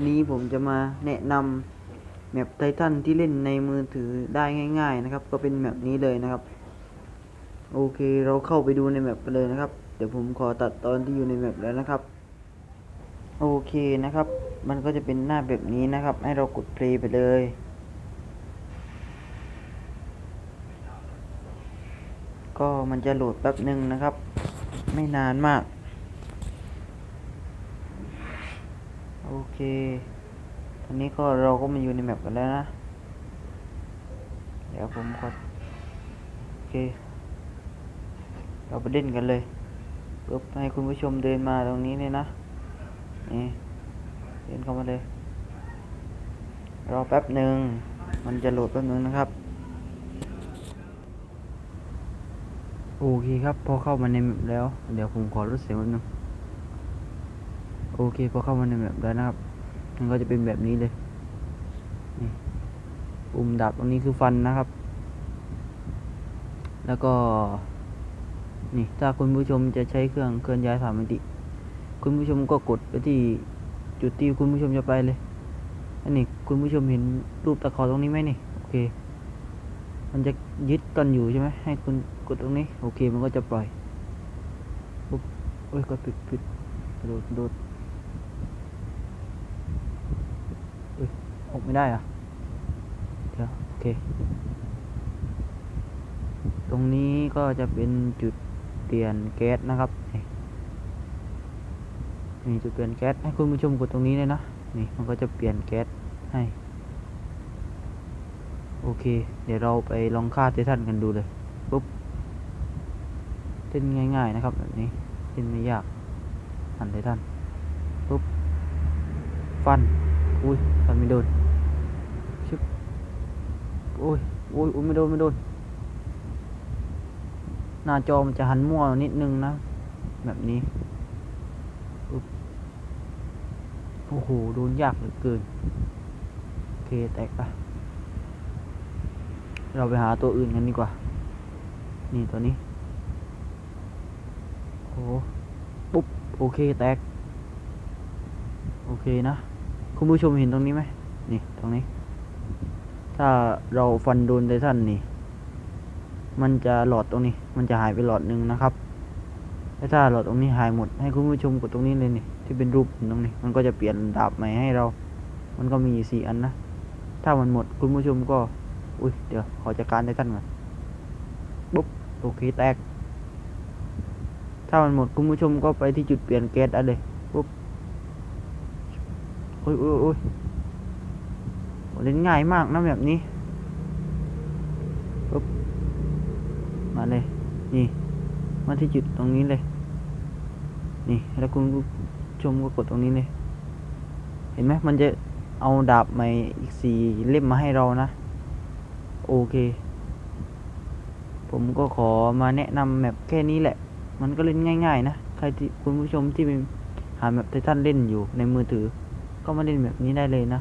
ันี้ผมจะมาแนะนำแมปไททันที่เล่นในมือถือได้ง่าย ๆ นะครับ ก็เป็นแมปนี้เลยนะครับ โอเคเราเข้าไปดูในแมปกันเลยนะครับ เดี๋ยวผมขอตัดตอนที่อยู่ในแมปแล้วนะครับโอเคนะครับ มันก็จะเป็นหน้าแบบนี้นะครับ ให้เรากดเพลย์ไปเลย ก็มันจะโหลดแป๊บหนึ่งนะครับ ไม่นานมาก โอเค ตอนนี้ก็เราก็มาอยู่ในแมปกันแล้วนะ เดี๋ยวผมขอโอเค เราไปเล่นกันเลยปุ๊บให้คุณผู้ชมเดินมาตรงนี้เลยนะ นี่ เดินเข้ามาเลย รอแป๊บหนึ่ง มันจะโหลดแป๊บหนึ่งนะครับ โอเคครับ พอเข้ามาในแมปแล้ว เดี๋ยวผมขอลดเสียงแป๊บหนึง โอเคพอเข้ามาในแมปแล้วนะครับ มันก็จะเป็นแบบนี้เลยนี่ปุ่มดับตรงนี้คือฟันนะครับ แล้วก็ นี่ถ้าคุณผู้ชมจะใช้เครื่องเคลื่อนย้ายสามมิติ คุณผู้ชมก็กดไปที่จุดที่คุณผู้ชมจะไปเลย อันนี้คุณผู้ชมเห็นรูปตะขอตรงนี้ไหมนี่ โอเค มันจะยึดกันอยู่ใช่ไหมให้คุณกดตรงนี้ โอเค มันก็จะปล่อยปุ๊บโอ้ยก็ปิดปิดโดดกระโดด ออก ไม่ได้อะเดี๋ยวโอเค ตรงนี้ก็จะเป็นจุดเปลี่ยนแก๊สนะครับนี่จุดเปลี่ยนแก๊สให้คุณผู้ชมกดตรงนี้เลยนะนี่มันก็จะเปลี่ยนแก๊สให้โอเค เดี๋ยวเราไปลองฆ่าเททันกันดูเลยปุ๊บเล่นง่าย ๆนะครับแบบนี้เล่นไม่ยากหันเททันปุ๊บฟันอุ้ยฟันไม่โดน โอ้ยโอ้ยไม่โดนไม่โดน หน้าจอมันจะหันมั่วนิดนึงนะ แบบนี้โอ้โห โดนยากเหลือเกิน โอเค แตกปะเราไปหาตัวอื่นกันดีกว่า นี่ตัวนี้ โอ้โหปุ๊บ โอเค แตก โอเคนะ คุณผู้ชมเห็นตรงนี้ไหม นี่ ตรงนี้ ถ้าเราฟันโดนไททันนี่ มันจะหลอดตรงนี้ มันจะหายไปหลอดหนึ่งนะครับแล้วถ้าหลอดตรงนี้หายหมด ให้คุณผู้ชมกดตรงนี้เลยนี่ ที่เป็นรูปตรงนี้ มันก็จะเปลี่ยนดาบใหม่ให้เรา มันก็มีสี่อันนะ ถ้ามันหมดคุณผู้ชมก็ อุ้ยเดี๋ยวขอจัดการไททันก่อนปุ๊บโอเคแตก ถ้ามันหมดคุณผู้ชมก็ไปที่จุดเปลี่ยนแก๊สได้เลยปุ๊บโอ้ยโอ้ยโอ้ย เล่นง่ายมากนะแบบนี้ปุ๊บมาเลย นี่ มาที่จุดตรงนี้เลย นี่ แล้วคุณชมก็กดตรงนี้เลย เห็นไหมมันจะเอาดาบใหม่อีกสี่เล่มมาให้เรานะ โอเค ผมก็ขอมาแนะนำแมปแค่นี้แหละ มันก็เล่นง่าย ๆ นะ ใครที่คุณผู้ชมที่เป็นหาแมปไททันเล่นอยู่ในมือถือ ก็มาเล่นแบบนี้ได้เลยนะ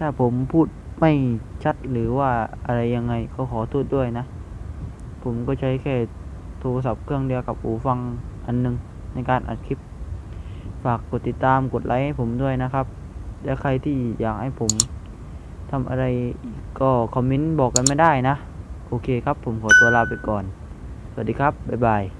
ถ้าผมพูดไม่ชัดหรือว่าอะไรยังไงก็ขอโทษด้วยนะ ผมก็ใช้แค่โทรศัพท์เครื่องเดียวกับหูฟังอันหนึงในการอัดคลิป ฝากกดติดตามกดไลค์ให้ผมด้วยนะครับ และใครที่อยากให้ผมทำอะไรก็คอมเมนต์บอกกันไม่ได้นะ โอเคครับผมขอตัวลาไปก่อน สวัสดีครับ บ๊ายบาย